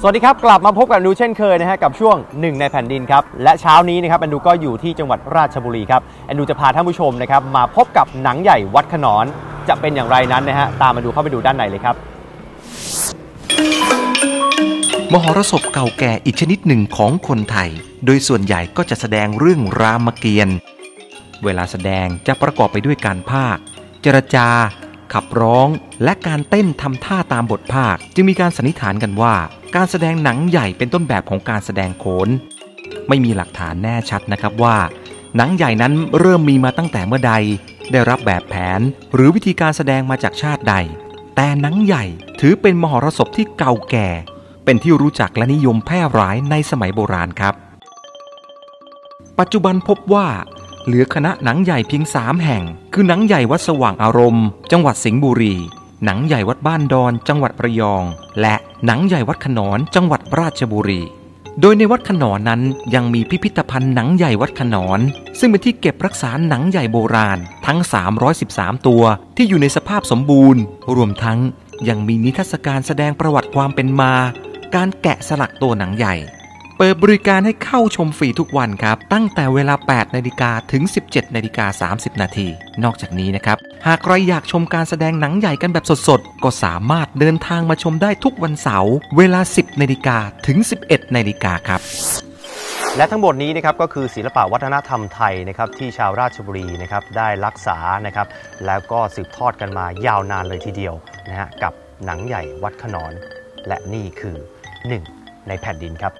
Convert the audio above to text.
สวัสดีครับ กลับมาพบกับดูเช่นเคยนะฮะกับช่วงหนึ่งในแผ่นดินครับ และเช้านี้นะครับแอนดูก็อยู่ที่จังหวัดราชบุรีครับแอนดูจะพาท่านผู้ชมนะครับมาพบกับหนังใหญ่วัดขนอนจะเป็นอย่างไรนั้นนะฮะตามมาดูเข้าไปดูด้านในเลยครับ มหรสพเก่าแก่อีกชนิดหนึ่งของคนไทย โดยส่วนใหญ่ก็จะแสดงเรื่องรามเกียรติ์เวลาแสดงจะประกอบไปด้วยการภาค เจรจา ขับร้อง และการเต้นทำท่าตามบทภาค จึงมีการสันนิษฐานกันว่า การแสดงหนังใหญ่เป็นต้นแบบของการแสดงโขน ไม่มีหลักฐานแน่ชัดนะครับว่า หนังใหญ่นั้นเริ่มมีมาตั้งแต่เมื่อใด ได้รับแบบแผน หรือวิธีการแสดงมาจากชาติใด แต่หนังใหญ่ถือเป็นมหรสพที่เก่าแก่ เป็นที่รู้จักและนิยมแพร่หลายในสมัยโบราณครับ ปัจจุบันพบว่า เหลือคณะหนังใหญ่เพียง3แห่ง คือหนังใหญ่วัดสว่างอารมณ์ จังหวัดสิงห์บุรี หนังใหญ่วัดบ้านดอน จังหวัดระยอง และหนังใหญ่วัดขนอนจังหวัดราชบุรี โดยในวัดขนอนนั้นยังมีพิพิธภัณฑ์หนังใหญ่วัดขนอน ซึ่งเป็นที่เก็บรักษาหนังใหญ่โบราณ ทั้ง 313 ตัวที่อยู่ในสภาพสมบูรณ์ รวมทั้งยังมีนิทรรศการแสดงประวัติความเป็นมา การแกะสลักตัวหนังใหญ่ เปิดบริการให้เข้าชมฟรีทุกวันครับ ตั้งแต่เวลา 8 นาฬิกาถึง 17 นาฬิกา 30 นาที นอกจากนี้นะครับ หากใครอยากชมการแสดงหนังใหญ่กันแบบสดๆ ก็สามารถเดินทางมาชมได้ทุกวันเสาร์เวลา 10 นาฬิกาถึง 11 นาฬิกาครับและทั้งหมดนี้นะครับก็คือศิลปะวัฒนธรรมไทยนะครับที่ชาวราชบุรีนะครับได้รักษานะครับแล้วก็สืบทอดกันมายาวนานเลยทีเดียวนะฮะกับหนังใหญ่วัดขนอน และนี่คือหนึ่งในแผ่นดินครับ